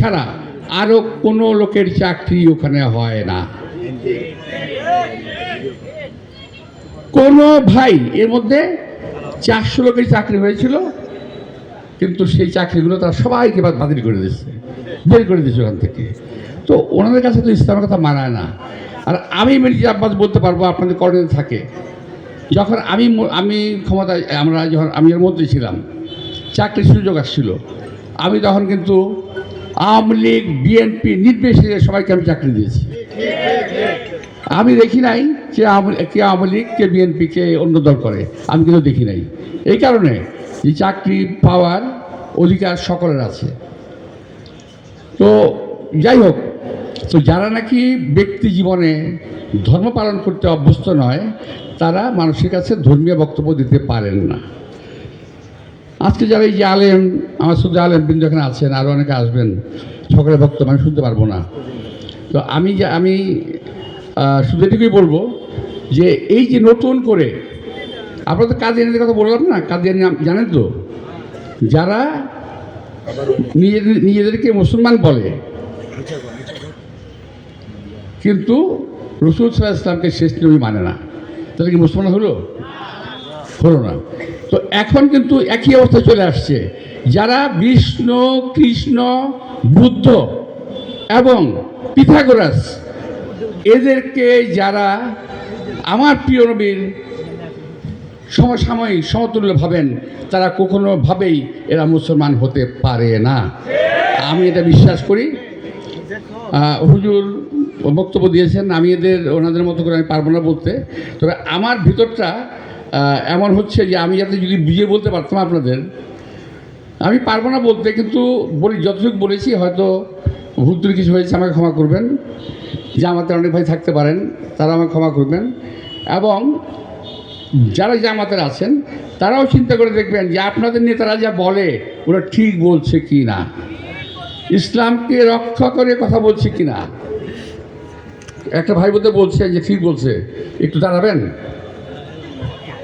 ছাড়া আরও কোনো লোকের চাকরি ওখানে হয় না। কোনো ভাই, এর মধ্যে চারশো লোকের চাকরি হয়েছিল, কিন্তু সেই চাকরিগুলো তারা সবাইকে বাতিল করে দিচ্ছে বের করে দিচ্ছে ওখান থেকে। তো ওনাদের কাছে তো ইসলামের কথা মানায় না। আর আমি মির্জা আব্বাস বলতে পারব, আপনাদের করণীয় থাকে। যখন আমি আমি ক্ষমতায়, আমরা যখন আমি এর মধ্যে ছিলাম, চাকরির সুযোগ আসছিল। আমি তখন কিন্তু আওয়ামী লীগ বিএনপি নির্বিশেষে সবাইকে আমি চাকরি দিয়েছি। আমি দেখি নাই যে কে আওয়ামী লীগ, কে বিএনপি কে অন্য দল করে। আমি কিন্তু দেখি নাই। এই কারণে যে চাকরি পাওয়ার অধিকার সকলের আছে। তো যাই হোক, তো যারা নাকি ব্যক্তি জীবনে ধর্ম পালন করতে অভ্যস্ত নয়, তারা মানুষের কাছে ধর্মীয় বক্তব্য দিতে পারেন না। আজকে যারা এই যে আলেম, আমার শুধু আলেম বিন্দু এখানে আছেন আরও অনেকে আসবেন। সকলের ভক্ত, আমি শুনতে পারব না। তো আমি যে, আমি শুধু এটুকুই বলব যে এই যে নতুন করে আপনারা তো কাদিয়ানিদের কথা বললাম না? কাদিয়ানি জানেন তো? যারা নিজেদের, নিজেদেরকে মুসলমান বলে, কিন্তু রসুল সাল্লাহ ইসলামকে শেষ নবী মানে না। তাহলে কি মুসলমান হলো? হলো না। তো এখন কিন্তু একই অবস্থা চলে আসছে। যারা বিষ্ণু, কৃষ্ণ, বুদ্ধ এবং পিথাগোরাস, এদেরকে যারা আমার প্রিয় নবীর সমসাময়িক সমতুল্য ভাবেন, তারা কখনো ভাবেই এরা মুসলমান হতে পারে না। আমি এটা বিশ্বাস করি। হুজুর বক্তব্য দিয়েছেন, আমি এদের ওনাদের মতো করে আমি পারব না বলতে। তবে আমার ভিতরটা এমন হচ্ছে যে আমি যাতে যদি বুঝিয়ে বলতে পারতাম আপনাদের, আমি পারব না বলতে, কিন্তু বলি, যতটুকু বলেছি, হয়তো ভুল কিছু হয়েছে, আমাকে ক্ষমা করবেন। আমাদের অনেক ভাই থাকতে পারেন, তারা আমাকে ক্ষমা করবেন। এবং যারা জামাতের আছেন, তারাও চিন্তা করে দেখবেন যে আপনাদের নেতারা যা বলে, ওরা ঠিক বলছে কি না? ইসলামকে রক্ষা করে কথা বলছে কি না? একটা ভাই বোধহয় বলছে, যে ঠিক বলছে, একটু দাঁড়াবেন?